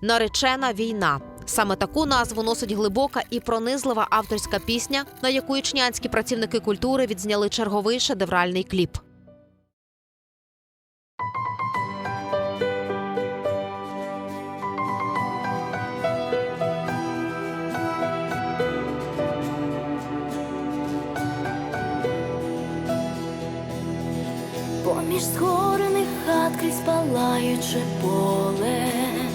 Наречена війна. Саме таку назву носить глибока і пронизлива авторська пісня, на яку ічнянські працівники культури відзняли черговий шедевральний кліп. Поміж згорених хат крізь палаюче поле.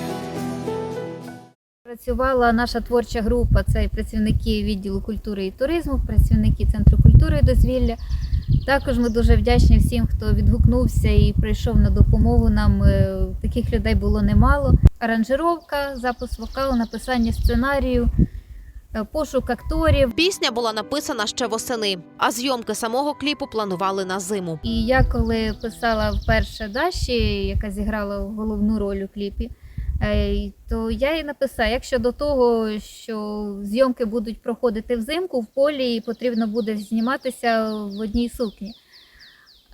Працювала наша творча група, це працівники відділу культури і туризму, працівники центру культури і дозвілля. Також ми дуже вдячні всім, хто відгукнувся і прийшов на допомогу нам. Е, Таких людей було немало. Аранжировка, запис вокалу, написання сценарію, е, пошук акторів. Пісня була написана ще восени, а зйомки самого кліпу планували на зиму. І я коли писала вперше Даші, яка зіграла головну роль у кліпі, то я їй написала, якщо до того, що зйомки будуть проходити взимку в полі і потрібно буде зніматися в одній сукні.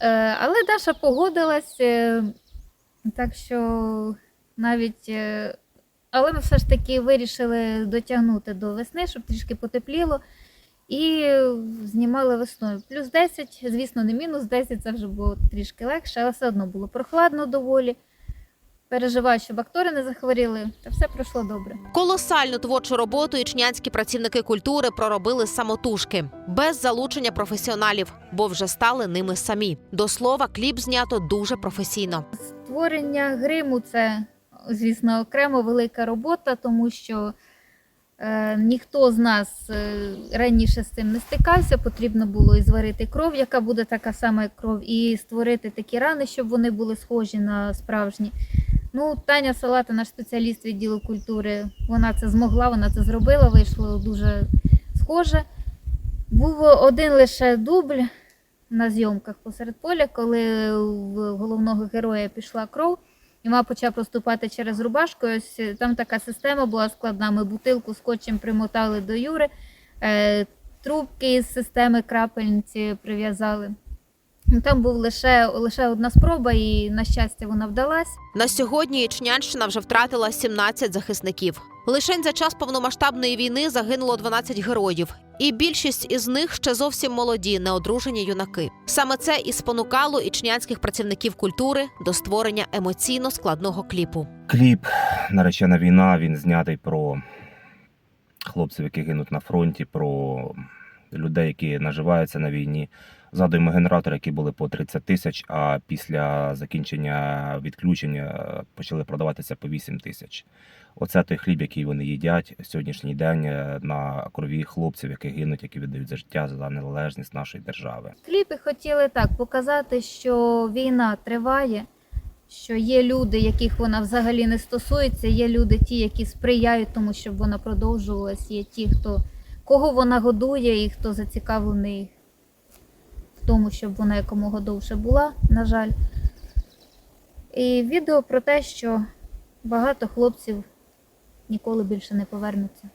Е, Але Даша погодилась, е, так що навіть. е, Але ми все ж таки вирішили дотягнути до весни, щоб трішки потепліло. І знімали весною. Плюс 10, звісно, не мінус 10, це вже було трішки легше, але все одно було прохладно доволі. Переживаю, щоб актори не захворіли, та все пройшло добре. Колосальну творчу роботу ічнянські працівники культури проробили самотужки, без залучення професіоналів, бо вже стали ними самі. До слова, кліп знято дуже професійно. Створення гриму це, звісно, окремо велика робота, тому що е, ніхто з нас е, раніше з цим не стикався. Потрібно було і зварити кров, яка буде така сама, як кров, і створити такі рани, щоб вони були схожі на справжні. Ну, Таня Салата, наш спеціаліст відділу культури, вона це змогла, вона це зробила, вийшло дуже схоже. Був один лише дубль на зйомках посеред поля, коли в головного героя пішла кров, і вона почала проступати через рубашку. Ось е, там така система була складна. Ми бутилку скотчем примотали до Юри, е, трубки з системи крапельниці прив'язали. Ну, Там був лише, лише одна спроба, і на щастя вона вдалась. На сьогодні Ічнянщина вже втратила 17 захисників. Лишень за час повномасштабної війни загинуло 12 героїв, і більшість із них ще зовсім молоді, неодружені юнаки. Саме це і спонукало ічнянських працівників культури до створення емоційно складного кліпу. Кліп Наречена війна він знятий про хлопців, які гинуть на фронті, про людей, які наживаються на війні. Згадуємо генератори, які були по 30 тисяч, а після закінчення відключення почали продаватися по 8 тисяч. Оце той хліб, який вони їдять сьогоднішній день е, на крові хлопців, які гинуть, які віддають за життя за незалежність нашої держави. В кліпі хотіли так показати, що війна триває, що є люди, яких вона взагалі не стосується, є люди, ті, які сприяють тому, щоб вона продовжувалась, є ті, хто кого вона годує і хто зацікавлений в тому, щоб вона якомога довше була, на жаль. І відео про те, що багато хлопців ніколи більше не повернуться.